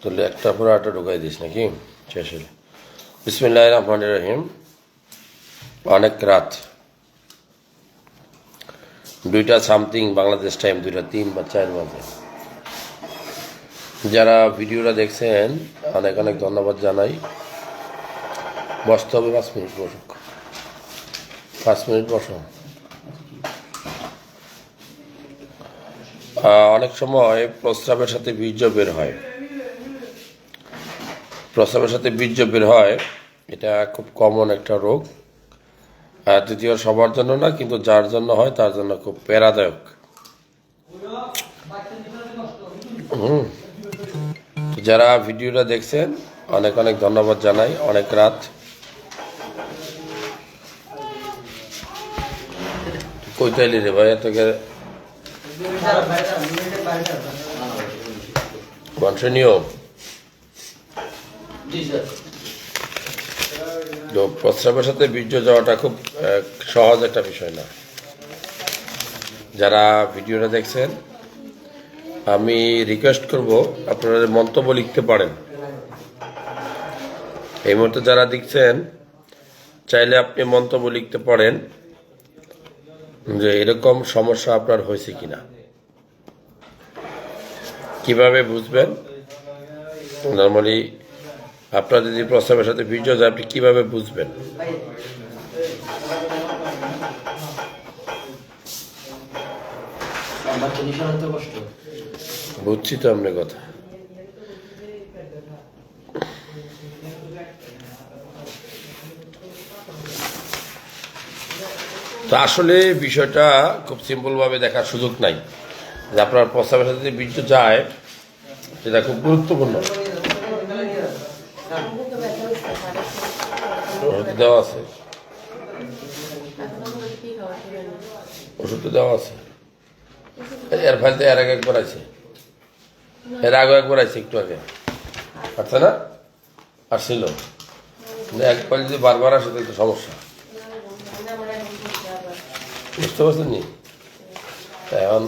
তাহলে একটা পরে আটা ঢুকাই দিস নাকি? শেষ হলে। বিসমিল্লাহ রহমান রহিম। অনেক রাত। দুইটা সামথিং বাংলাদেশ টাইম, দুইটা তিন বা চার বাজে। যারা ভিডিওটা দেখছেন, অনেক অনেক ধন্যবাদ জানাই। বসতে হবে পাঁচ মিনিট, বসুক। পাঁচ মিনিট বসো। অনেক সময় প্রস্রাবের সাথে বীর্য বের হয়। প্রস্রাবের সাথে বীর্য বের হয়, এটা খুব কমন একটা রোগ। আর দ্বিতীয়, সবার জন্য না, কিন্তু যার জন্য হয়, তার জন্য খুব প্যারাদায়ক। হুম। যারা ভিডিওটা দেখছেন, অনেক অনেক ধন্যবাদ জানাই। অনেক রাত। কইতাইলি রে ভাই তোকে কন্টিনিউ তো প্রস্রাবের সাথে বীর্য যাওয়াটা খুব সহজ একটা বিষয় না। যারা ভিডিওটা দেখছেন, আমি রিকোয়েস্ট করব আপনারা মন্তব্য লিখতে পারেন। এই মুহূর্তে যারা দেখছেন, চাইলে আপনি মন্তব্য লিখতে পারেন যে এরকম সমস্যা আপনার হয়েছে কিনা। কীভাবে বুঝবেন? নর্মালি আপনার যদি প্রস্তাবের সাথে বীর্য যায় আপনি কীভাবে বুঝবেন? বুঝছি তো আপনার কথা। তো আসলে বিষয়টা খুব সিম্পলভাবে দেখার সুযোগ নাই। যে আপনার প্রস্তাবের সাথে যদি বীর্য যায় সেটা খুব গুরুত্বপূর্ণ। দেওয়া আছে। ওষুধ তো দেওয়া আছে। এর ফাইলতে এর আগে একবার আছে। এর আগে একবার আছে একটু আগে। আচ্ছা না? আসছিল। কিন্তু একবার যদি বারবার আসে, তাহলে সমস্যা। বুঝতে পারছেন নি? এখন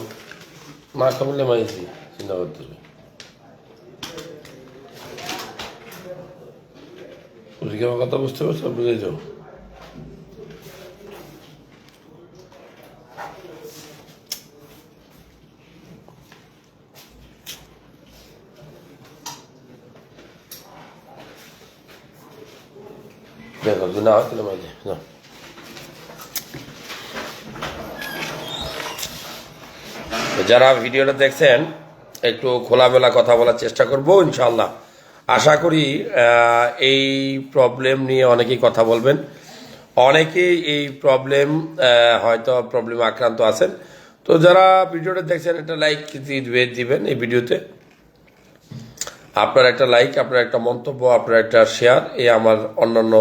না কমলে মাইছি চিন্তা করতে হবে। বুঝি কি আমার কথা বুঝতে পারছ? বুঝে যাও যারা ভিডিওটা দেখছেন, একটু খোলামেলা কথা বলার চেষ্টা করব ইনশাল্লাহ আশা করি এই প্রবলেম নিয়ে অনেকেই কথা বলবেন। অনেকেই এই প্রবলেম হয়তো প্রবলেম আক্রান্ত আছেন। তো যারা ভিডিওটা দেখছেন, একটা লাইক দিবেন এই ভিডিওতে। আপনার একটা লাইক আপনার একটা মন্তব্য, আপনার একটা শেয়ার এই আমার অন্যান্য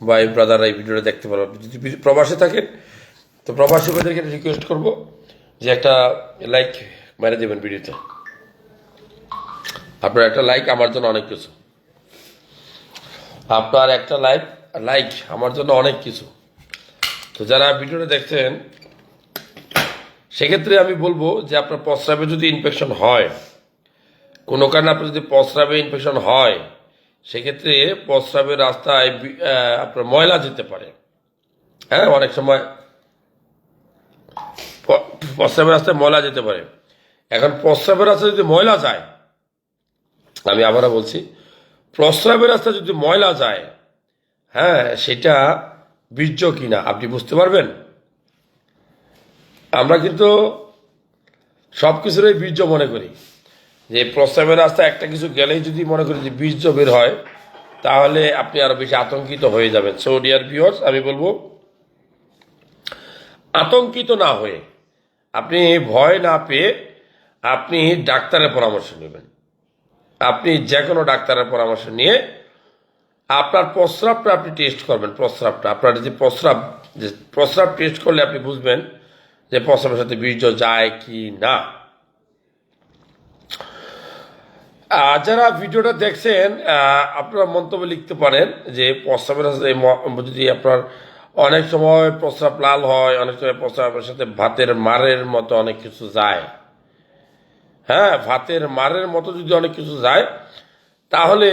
ভাই ব্রাদাররা এই ভিডিওটা দেখতে পারবেন। যদি প্রবাসে থাকেন, তো প্রবাসী ভাইদেরকে রিকোয়েস্ট করব যে একটা লাইক মেরে দেবেন ভিডিওতে। আপনার একটা লাইক আমার জন্য অনেক কিছু। আপনার একটা লাইক লাইক আমার জন্য অনেক কিছু। তো যারা ভিডিওটা দেখছেন, সেক্ষেত্রে আমি বলব যে আপনার প্রস্রাবে যদি ইনফেকশন হয়, কোনো কারণে আপনার যদি প্রস্রাবে ইনফেকশন হয়, সেক্ষেত্রে প্রস্রাবের রাস্তায় আপনার ময়লা যেতে পারে। হ্যাঁ অনেক সময় প্রস্রাবের রাস্তায় ময়লা যেতে পারে। এখন প্রস্রাবের রাস্তায় যদি ময়লা যায় আমি আবারও বলছি, প্রস্রাবের রাস্তা যদি ময়লা যায় হ্যাঁ সেটা বীর্য কিনা, আপনি বুঝতে পারবেন? আমরা কিন্তু সব কিছুরই বীর্য মনে করি। যে প্রস্রাবের রাস্তায় একটা কিছু গেলেই যদি মনে করি যে বীর্য বের হয়, তাহলে আপনি আরও বেশি আতঙ্কিত হয়ে যাবেন। সো ডিয়ার ভিউয়ার্স আমি বলব, আতঙ্কিত না হয়ে আপনি ভয় না পেয়ে আপনি ডাক্তারের পরামর্শ নেবেন। আপনি যে কোনো ডাক্তারের পরামর্শ নিয়ে আপনার প্রস্রাবটা আপনি টেস্ট করবেন, প্রস্রাবটা। আপনার যে প্রস্রাব যে প্রস্রাব টেস্ট করলে আপনি বুঝবেন যে প্রস্রাবের সাথে বীর্য যায় কি না। যারা ভিডিওটা দেখছেন আপনারা মন্তব্য লিখতে পারেন যে প্রস্রাবের সাথে যদি আপনার অনেক সময় প্রস্রাব লাল হয়, অনেক সময় প্রস্রাবের সাথে ভাতের মারের মতো অনেক কিছু যায়। হ্যাঁ ভাতের মারের মতো যদি অনেক কিছু যায়, তাহলে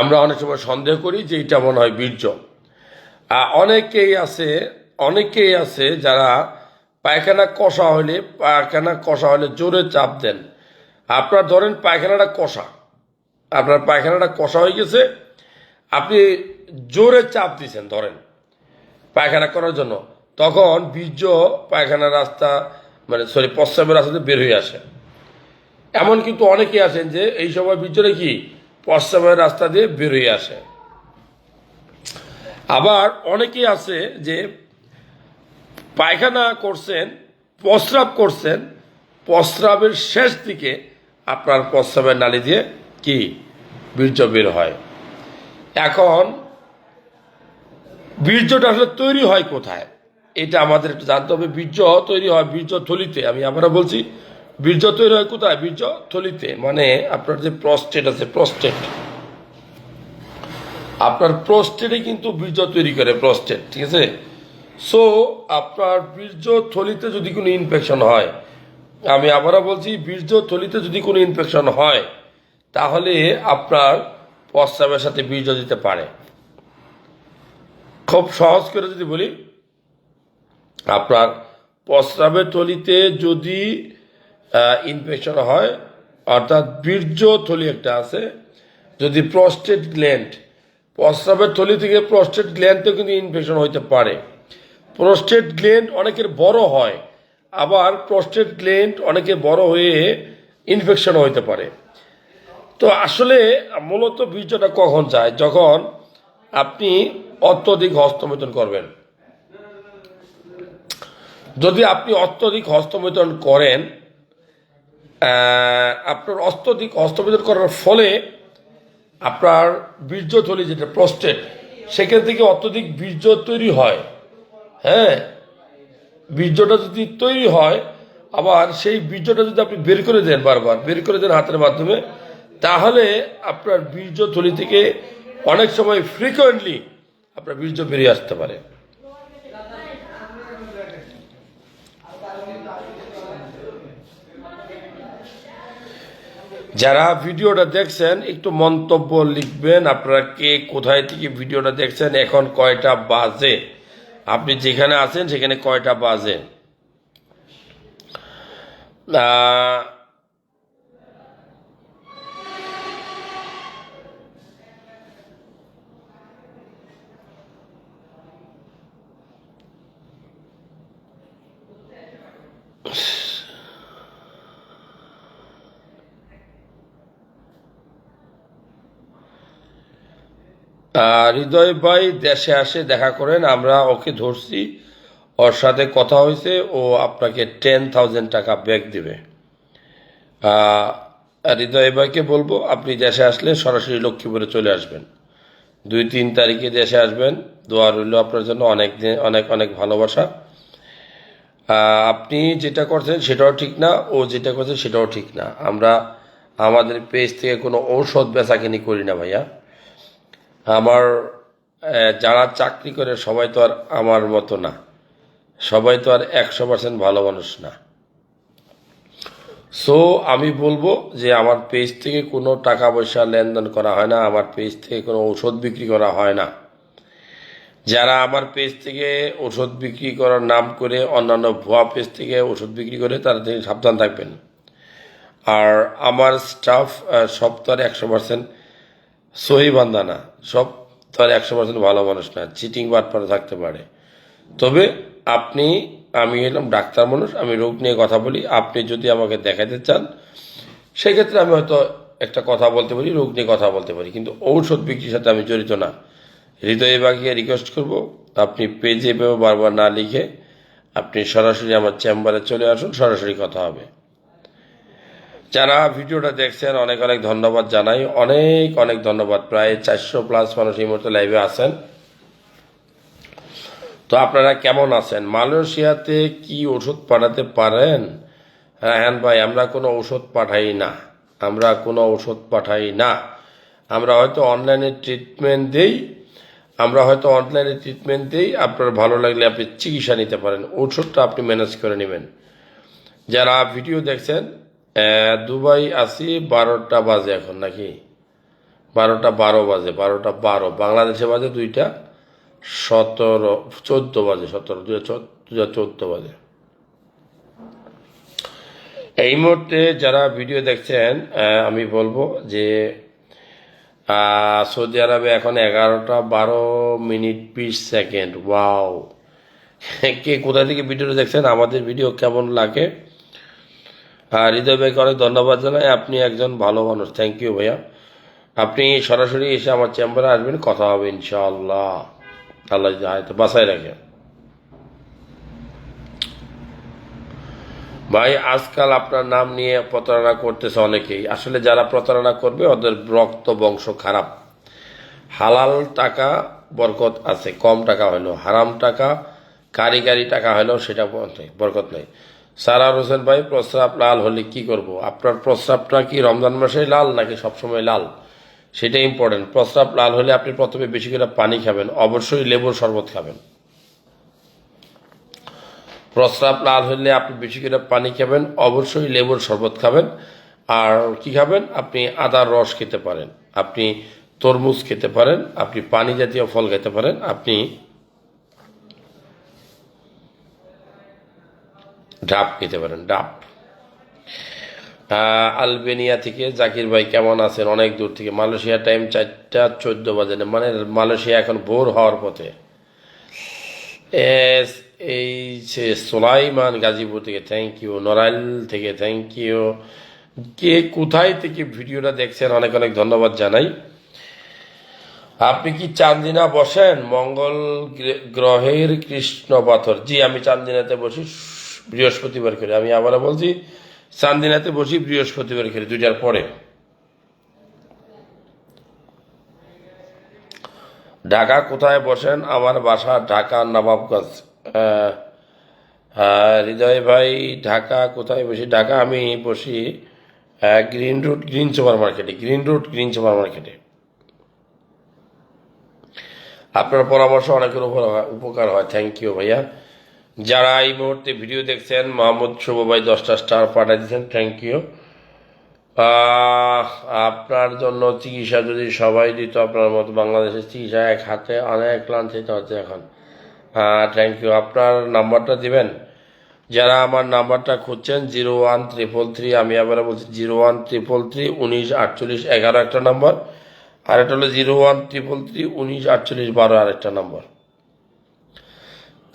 আমরা অনেক সময় সন্দেহ করি যে এটা মনে হয় বীর্য। অনেকেই আছে অনেকেই আছে যারা পায়খানা কষা হলে, পায়খানা কষা হলে জোরে চাপ দেন। আপনার ধরেন পায়খানাটা কষা। আপনার পায়খানাটা কষা হয়ে গেছে, আপনি জোরে চাপ দিছেন ধরেন পায়খানা করার জন্য। তখন বীর্য পায়খানার রাস্তা মানে সরি, প্রস্রাবের রাস্তাতে বের হয়ে আসে। এমন কিন্তু অনেকেই আছেন যে এই সময় বীর্যটা কি? প্রস্রাবের রাস্তা দিয়ে বের হয়ে আসে। আবার অনেকেই আছে যে পায়খানা করছেন, প্রস্রাব করছেন, প্রস্রাবের শেষ দিকে আপনার প্রস্রাবের নালী দিয়ে কি? বীর্য বের হয়। এখন বীর্যটা আসলে তৈরি হয় কোথায়? এটা আমাদের একটু জানতে হবে, বীর্য তৈরি হয় বীর্য থলিতে। আমি আমরা বলছি, বীর্য তৈরি হয় কোথায়? বীর্য থলিতে। মানে আপনার যে প্রস্টেট আছে প্রস্টেট আপনার প্রস্টেটে কিন্তু বীর্য তৈরি করে প্রস্টেট ঠিক আছে? সো আপনার বীর্য থলিতে যদি কোনো ইনফেকশন হয়, আমি আবারও বলছি, বীর্য থলিতে যদি কোনো ইনফেকশন হয়, তাহলে আপনার প্রস্রাবের সাথে বীর্য দিতে পারে। খুব সহজ করে যদি বলি আপনার প্রস্রাবের থলিতে যদি ইনফেকশন হয়, অর্থাৎ বীর্য থলি একটা আছে, যদি প্রস্টেট গ্ল্যান্ড প্রস্রাবের থলি থেকে প্রস্টেট গ্ল্যান্ডেও কিন্তু ইনফেকশন হইতে পারে। প্রস্টেট গ্ল্যান্ড অনেকের বড় হয়, আবার প্রস্টেট গ্ল্যান্ড অনেকে বড় হয়ে ইনফেকশন হইতে পারে। তো আসলে মূলত বীর্যটা কখন যায়? যখন আপনি অত্যধিক হস্তমৈথুন করবেন। যদি আপনি অত্যধিক হস্তমৈথুন করেন আপনার অত্যধিক হস্তমৈথুন করার ফলে আপনার বীর্যথলি যেটা প্রস্টেট সেখান থেকে অত্যধিক বীর্য তৈরি হয়। হ্যাঁ? বীর্যটা যদি তৈরি হয়, আবার সেই বীর্যটা যদি আপনি বের করে দেন বারবার, বের করে দেন হাতের মাধ্যমে, তাহলে আপনার বীর্য থলি থেকে অনেক সময় ফ্রিকোয়েন্টলি আপনার বীর্য বেরিয়ে আসতে পারে। যারা ভিডিওটা দেখছেন, একটু মন্তব্য লিখবেন, আপনারা কে কোথায় থেকে ভিডিওটা দেখছেন, এখন কয়টা বাজে? আপনি যেখানে আছেন, সেখানে কয়টা বাজে? হৃদয় ভাই দেশে আসে, দেখা করেন, আমরা ওকে ধরছি, ওর সাথে কথা হয়েছে, ও আপনাকে টেন থাউজেন্ড টাকা ব্যাক দেবে। হৃদয় ভাইকে বলব, আপনি দেশে আসলে সরাসরি লক্ষ্মীপুরে চলে আসবেন। দুই, তিন তারিখে দেশে আসবেন, দোয়া রইল আপনার জন্য, অনেক দিন, অনেক অনেক ভালোবাসা। আপনি যেটা করছেন সেটাও ঠিক না, ও যেটা করছে সেটাও ঠিক না। আমরা, আমাদের পেজ থেকে কোনো ঔষধ বেচাকেনি করি না ভাইয়া। আমার যারা চাকরি করে সবাই তো আর আমার মতো না। সবাই তো আর একশো পার্সেন্ট ভালো মানুষ না। সো আমি বলব যে আমার পেজ থেকে কোনো টাকা পয়সা লেনদেন করা হয় না, আমার পেজ থেকে কোনো ঔষধ বিক্রি করা হয় না। যারা আমার পেজ থেকে ওষুধ বিক্রি করার নাম করে অন্যান্য ভুয়া পেজ থেকে ওষুধ বিক্রি করে তারা সাবধান থাকবেন। আর আমার স্টাফ আর একশো পার্সেন্ট সহি বান্দা না। সব তো আর একশো পার্সেন্ট ভালো মানুষ না। চিটিং বাটপারে থাকতে পারে। তবে আপনি, আমি এলাম ডাক্তার মানুষ, আমি রোগ নিয়ে কথা বলি। আপনি যদি আমাকে দেখাতে চান, সেক্ষেত্রে আমি হয়তো একটা কথা বলতে পারি, রোগ নিয়ে কথা বলতে পারি। কিন্তু ঔষধ বিক্রির সাথে আমি জড়িত না। হৃদয়ে বাকিয়ে রিকোয়েস্ট করব। আপনি পেজে বারবার না লিখে আপনি সরাসরি আমার চেম্বারে চলে আসুন, সরাসরি কথা হবে। যারা ভিডিওটা দেখছেন, অনেক অনেক ধন্যবাদ জানাই। অনেক অনেক ধন্যবাদ। প্রায় চারশো প্লাস মানুষ এই মুহূর্তে লাইভে আছেন। তো আপনারা কেমন আছেন? মালয়েশিয়াতে কি ওষুধ পাঠাতে পারেন? হ্যাঁ ভাই, আমরা কোনো ওষুধ পাঠাই না। আমরা কোনো ওষুধ পাঠাই না। আমরা হয়তো অনলাইনে ট্রিটমেন্ট দেই। আমরা হয়তো অনলাইনে ট্রিটমেন্ট দিই। আপনার ভালো লাগলে আপনি চিকিৎসা নিতে পারেন। ওষুধটা আপনি ম্যানেজ করে নেবেন। যারা ভিডিও দেখছেন দুবাই আছি, বারোটা বাজে এখন নাকি? বারোটা বারো বাজে, বারোটা বারো। বাংলাদেশে বাজে দুইটা, সতেরো, চোদ্দ বাজে, সতেরো, দুই হাজার চোদ্দ বাজে। এই মুহূর্তে যারা ভিডিও দেখছেন আমি বলব যে সৌদি আরবে এখন এগারোটা বারো মিনিট বিশ সেকেন্ড। ওয়াও! কে কোথা থেকে ভিডিওটা দেখছেন, আমাদের ভিডিও কেমন লাগে? হৃদয় ভাইকে অনেক ধন্যবাদ জানাই। আপনি একজন ভালো মানুষ। থ্যাংক ইউ ভাইয়া। আপনি সরাসরি এসে আমার চেম্বারে আসবেন, কথা হবে ইনশাআল্লাহ। আল্লাহ হয়তো বাসায় রাখে ভাই, আজকাল আপনার নাম নিয়ে প্রতারণা করতেছে অনেকেই। আসলে যারা প্রতারণা করবে, ওদের রক্ত বংশ খারাপ। হালাল টাকা বরকত আছে, কম টাকা হলেও। হারাম টাকা, কারিগারি টাকা হলেও সেটা বরকত নেই। সারার হোসেন ভাই, প্রস্রাব লাল হলে কি করব? আপনার প্রস্রাবটা কি রমজান মাসে লাল নাকি সবসময় লাল? সেটা ইম্পর্টেন্ট প্রস্রাব লাল হলে আপনি প্রথমে বেশি করে পানি খাবেন, অবশ্যই লেবুর শরবত খাবেন। প্রস্রাব লাল হলে আপনি বেশি করে পানি খাবেন, অবশ্যই লেবুর শরবত খাবেন। আর কি খাবেন? আপনি আদার রস খেতে পারেন, আপনি তরমুজ খেতে পারেন, আপনি পানি জাতীয় ফল খেতে পারেন, আপনি ডাব খেতে পারেন, ডাব। আলবেনিয়া থেকে জাকির ভাই কেমন আছেন? অনেক দূর থেকে। মালয়েশিয়া টাইম চারটা চোদ্দ বাজে মানে মালয়েশিয়া এখন ভোর হওয়ার পথে। এস এই সে সোলাইমান গাজীপুর থেকে থ্যাংক ইউ নড়াইল থেকে থ্যাংক ইউ কে কোথায় থেকে ভিডিওটা দেখছেন, অনেক অনেক ধন্যবাদ জানাই। আপনি কি চান্দিনা বসেন? মঙ্গল গ্রহের কৃষ্ণ পাথর। জি, আমি চান্দিনাতে বসি। বৃহস্পতিবার করে আমি আবারও বলছি চান্দিনাতে বসি বৃহস্পতিবার করে দুইটার পরে। ঢাকা কোথায় বসেন? আমার বাসা ঢাকা নবাবগঞ্জ। হৃদয় ভাই, ঢাকা কোথায় বসি? ঢাকা আমি বসি গ্রিন রুট, গ্রিন সুপার মার্কেটে গ্রিন রুট, গ্রিন সুপার মার্কেটে আপনার পরামর্শ অনেকের উপকার হয়। থ্যাংক ইউ ভাইয়া। যারা এই মুহূর্তে ভিডিও দেখছেন মোহাম্মদ শুভ ভাই দশটা স্টার পাঠিয়ে দিচ্ছেন থ্যাংক ইউ আপনার জন্য চিকিৎসা যদি সবাই দিত, আপনার মতো বাংলাদেশের চিকিৎসা এক হাতে, অনেক লাঞ্ছিত হচ্ছে এখন। থ্যাংক ইউ আপনার নাম্বারটা দিবেন? যারা আমার নাম্বারটা খুঁজছেন জিরো ওয়ান ট্রিপল থ্রি আমি আবার বলছি জিরো ওয়ান ট্রিপল থ্রি উনিশ আটচল্লিশ এগারো একটা নাম্বার, আর একটা হলো জিরো ওয়ান ট্রিপল থ্রি উনিশ আটচল্লিশ বারো আরেকটা number.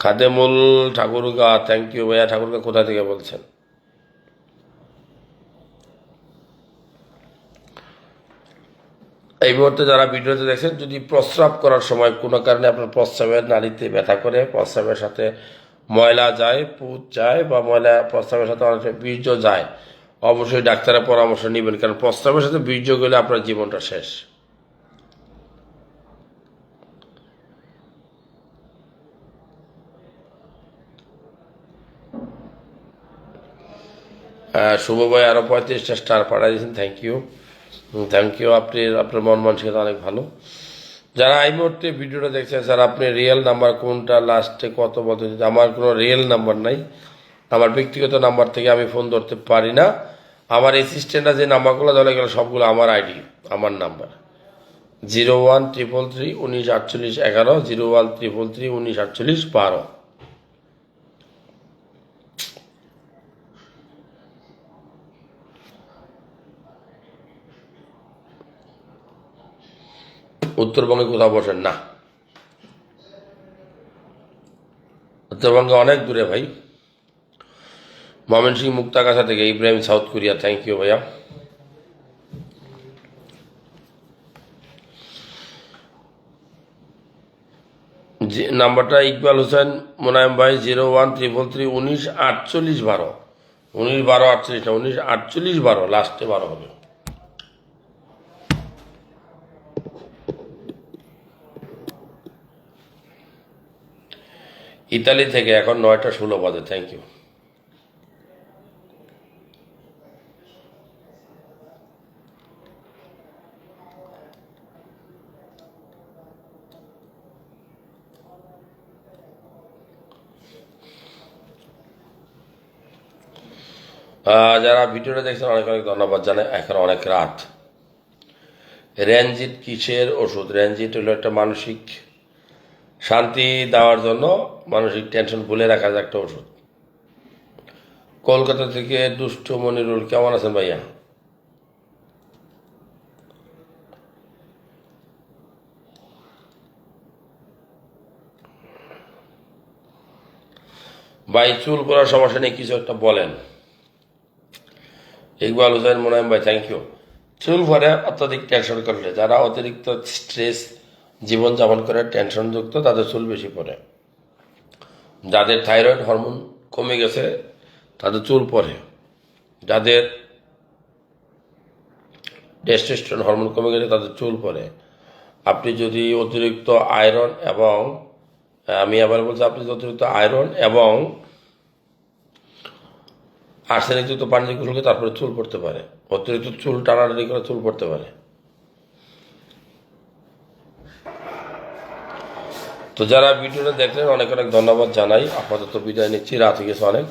Khademul Thakurgaon thank you ভাইয়া। ঠাকুরগা কোথা থেকে বলছেন? এই মুহূর্তে যারা ভিডিওতে দেখছেন, যদি প্রস্রাব করার সময় কোনো কারণে আপনার প্রস্রাবের নারীতে ব্যথা করে, প্রস্রাবের সাথে ময়লা যায়, পুত যায়, বা ময়লা প্রস্রাবের সাথে অনেক বীর্য যায়, অবশ্যই ডাক্তারের পরামর্শ নেবেন, কারণ প্রস্রাবের সাথে বীর্য গেলে আপনার জীবনটা শেষ। আহ, শুভ ভাই আরও পঁয়ত্রিশটা স্টার পাঠিয়ে দিয়েছেন থ্যাংক ইউ থ্যাংক ইউ আপনি আপনার মন মানসিকতা অনেক ভালো। যারা এই মুহূর্তে ভিডিওটা দেখছেন স্যার আপনি রিয়েল নাম্বার কোনটা লাস্টে কত বলতে আমার কোনো রিয়েল নাম্বার নাই। আমার ব্যক্তিগত নাম্বার থেকে আমি ফোন ধরতে পারি না। আমার অ্যাসিস্ট্যান্টরা যে নাম্বারগুলো ধরে গেল সবগুলো আমার আইডি আমার number zero one triple three উনিশ আটচল্লিশ এগারো জিরো ওয়ান ট্রিপল থ্রি উনিশ আটচল্লিশ বারো। উত্তরবঙ্গে কোথাও বসেন না। উত্তরবঙ্গে অনেক দূরে ভাই। ময়মনসিং মুক্তাগাছা থেকে Ibrahim South Korea. Thank you ভাইয়া। যে নাম্বারটা ইকবাল হোসেন মোনায়েম ভাই, জিরো ওয়ান ট্রিপল থ্রি, উনিশ আটচল্লিশ বারো। উনিশ বারো আটচল্লিশ না উনিশ আটচল্লিশ বারো, লাস্টে বারো হবে। ইতালি থেকে এখন নয়টা ষোলো বাজে থ্যাংক ইউ যারা ভিডিওটা দেখছেন, অনেক অনেক ধন্যবাদ জানাই। এখন অনেক রাত। র্যানজিট কিসের ওষুধ? র্যানজিট হলো একটা মানসিক শান্তি দেওয়ার জন্য মানসিক টেনশন ভুলে রাখার একটা ওষুধ। কলকাতা থেকে দুষ্ট মনিরুল, কেমন আছেন ভাইয়া? ভাই, চুল করার সমস্যা নেই, কিছু একটা বলেন। ইকবাল হুসেন, মোনায়েম ভাই থ্যাংক ইউ চুল ভরে অত্যাধিক টেনশন করলে যারা অতিরিক্ত স্ট্রেস জীবনযাপন করে টেনশনযুক্ত তাদের চুল বেশি পড়ে। যাদের থাইরয়েড হরমোন কমে গেছে, তাদের চুল পড়ে। যাদের টেস্টোস্টেরন হরমোন কমে গেছে, তাদের চুল পড়ে। আপনি যদি অতিরিক্ত আয়রন এবং, আমি আবার বলছি, আপনি অতিরিক্ত আয়রন এবং আর্সেনিকযুক্ত পানি করে তারপরে চুল পড়তে পারে। অতিরিক্ত চুল টানাটানি করে চুল পড়তে পারে। তো যারা ভিডিওটা দেখলেন অনেক অনেক ধন্যবাদ জানাই। আপাতত বিদায় নিচ্ছি। রাত গেছে অনেক।